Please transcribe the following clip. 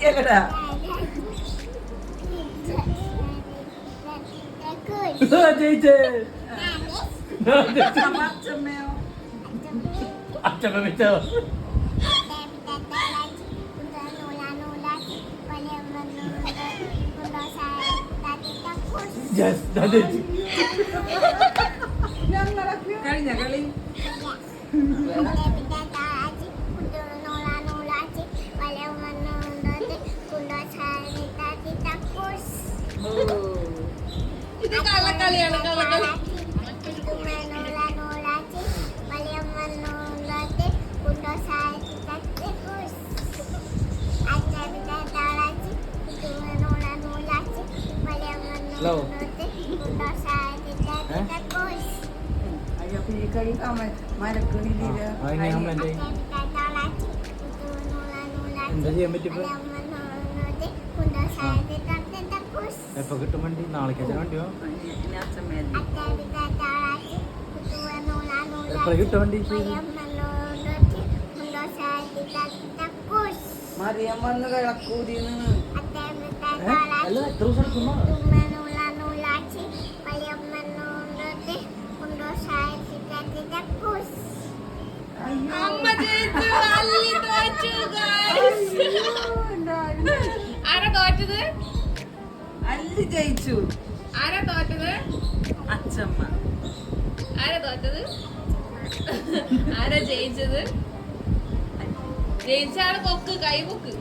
കേക്കടാ ജയിച്ചേ അച്ഛമ്മ വെച്ചോ കഴിഞ്ഞ കളി. ഇത് കള്ളക്കളിയാണ് കള്ളക്കളി Hello. എന്താ ചെയ്യാൻ പറ്റിപ്പോ എപ്പോ കിട്ടും വണ്ടി നാളേക്ക് വണ്ടിയോ എപ്പോ കിട്ടും വണ്ടി മറിയാൻ വന്ന് കിളക്കൂതിന്ന് അല്ല എത്ര ദിവസം എടുക്കുമ്പോ അമ്മ ജയിച്ചു അല്ലി തോറ്റു. ആരാ തോറ്റത്? അല്ലി ജയിച്ചു ആരാ തോറ്റത്? അച്ചമ്മ ആരാ തോറ്റത്? ആരാ ജയിച്ചത്? ജയിച്ചാണ് പൊക്ക് കൈ പൊക്ക്